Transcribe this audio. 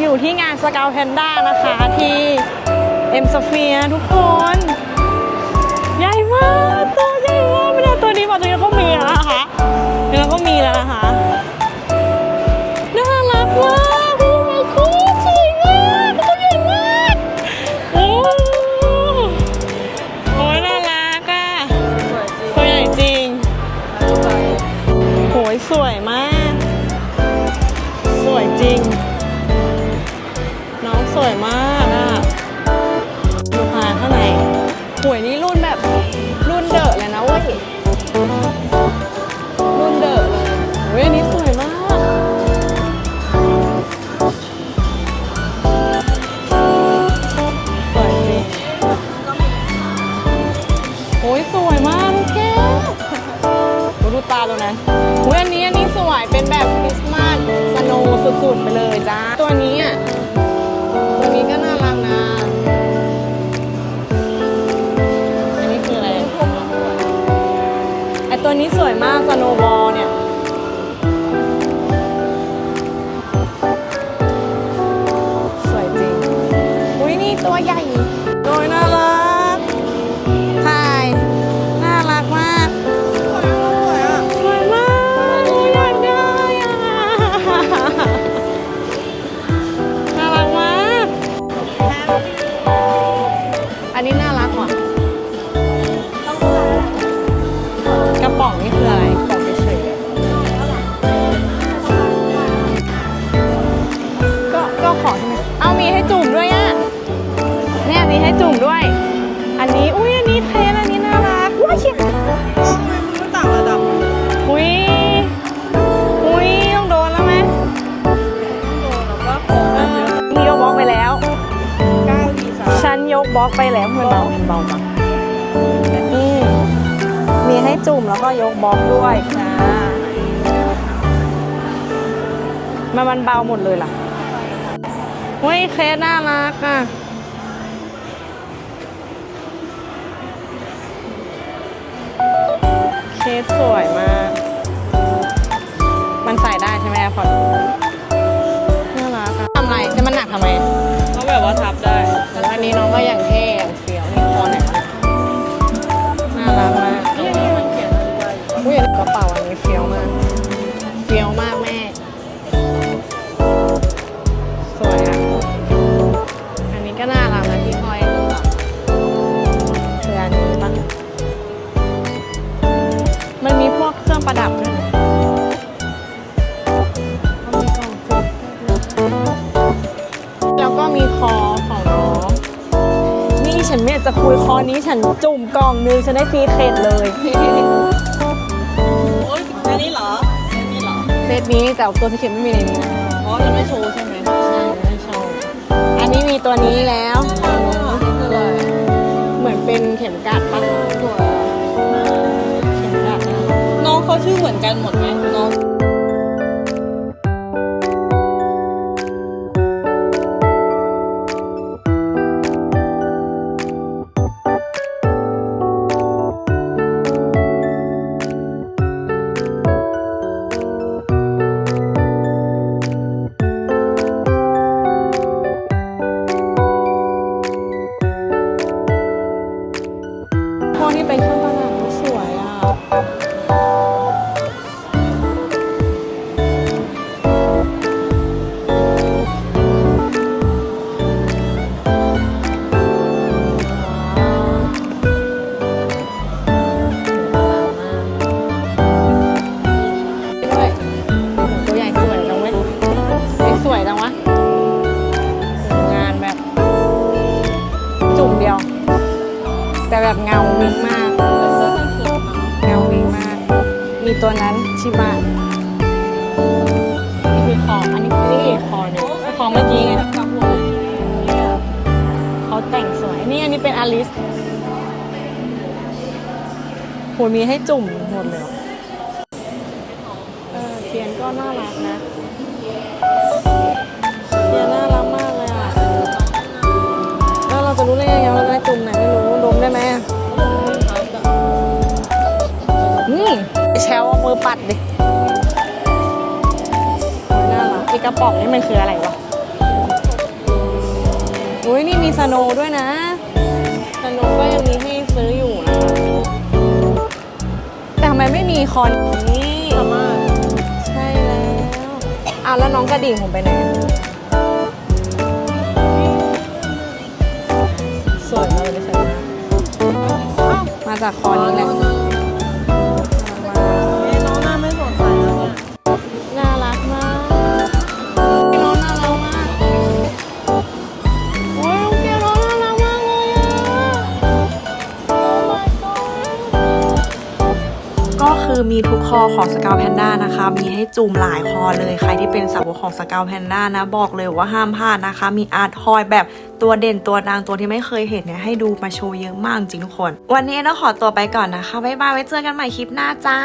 อยู่ที่งานสกาวแพนด้านะคะที่เอ็มสเฟียทุกคน ใหญ่มาก ตัวใหญ่มากไม่ได้ตัวนี้มาตัวนี้ก็มีอะ ตรงนั้นเว้ยอันนี้อันนี้สวยเป็นแบบคริสต์มาสสโนว์สุดๆไปเลยจ้าตัวนี้อะตัวนี้ก็น่ารักนะอันนี้คืออะไรไอตัวนี้สวยมากสโนบอลเนี่ยสวยจริงอุ้ยนี่ตัวใหญ่โดยน่ารัก กบล็อกไปแล้วมันเบามันเบาจังอืมมีให้จุ่มแล้วก็ยกบล็อกด้วยจ้ามันมันเบาหมดเลยล่ะเฮ้ยเคสน่ารักอะเคสสวยมาก อันนี้น้องก็อย่างเท่อย่างเฟี้ยวนี่คอไหนวะน่ารักมากนี่มันเขียนอะไรอยู่อุ้ยกระเป๋าอันนี้เฟี้ยวมากเฟี้ยวมากแม่ สวยอะ อันนี้ก็น่ารักนะที่ห้อยคือแบบคืออันนี้ปะมันมีพวกเครื่องประดับด้วยนะเขามีกล่องจุ๊บแล้วก็มีคอ ฉันไม่อยากจะคุยคอนี้ฉันจุ่มกล่องนึงฉันได้ฟรีเครดเลยโอ๊ยอันนี้เหรออันนี้เหรอเซตนี้แต่ตัวที่เขียนไม่มีในนี้นะอ๋อจะไม่โชว์ใช่ไหมใช่ไม่ชอบอันนี้มีตัวนี้แล้วตัวนู้นนี่คืออะไรเหมือนเป็นเข็มกัดปะสวยเข็มกัดนะน้องเขาชื่อเหมือนกันหมดไหมน้อง แต่แบบเงาวิงมาก เงาวิงมาก มีตัวนั้นชิบะนี่คือคออันนี้นี่คือคอเนี่ยคอเมื่อกี้ไงกับหัวเลยเขาแต่งสวย นี่อันนี้เป็นอลิสโหมีให้จุ่มหมดเลยเหรอเออเทียนก็น่ารักนะเทียนน่ารักมากเลยอะแล้วเราจะรู้ได้ยังไง ปัดดิโอ้ยน่ารักไอกระป๋องนี่มันคืออะไรวะอุ้ยนี่มีสโนด้วยนะ สโนก็ยังมีให้ซื้ออยู่นะคะแต่ทำไมไม่มีคอนนี่ใช่แล้วอ้าวแล้วน้องกระดิ่งผมไปไหนสวยมากเลยใช่ไหมอ้าวมาจากคอนนี้แหละ คือมีทุกคอของสกาวแพนด้านะคะ มีให้จุ่มหลายคอเลย ใครที่เป็นสาวกของสกาวแพนด้านะ บอกเลยว่าห้ามพลาดนะคะ มีอาร์ตทอยแบบตัวเด่นตัวดังตัวที่ไม่เคยเห็นเนี่ยให้ดูมาโชว์เยอะมากจริงทุกคน วันนี้เราขอตัวไปก่อนนะคะบ๊ายบายไว้เจอกันใหม่คลิปหน้าจ้า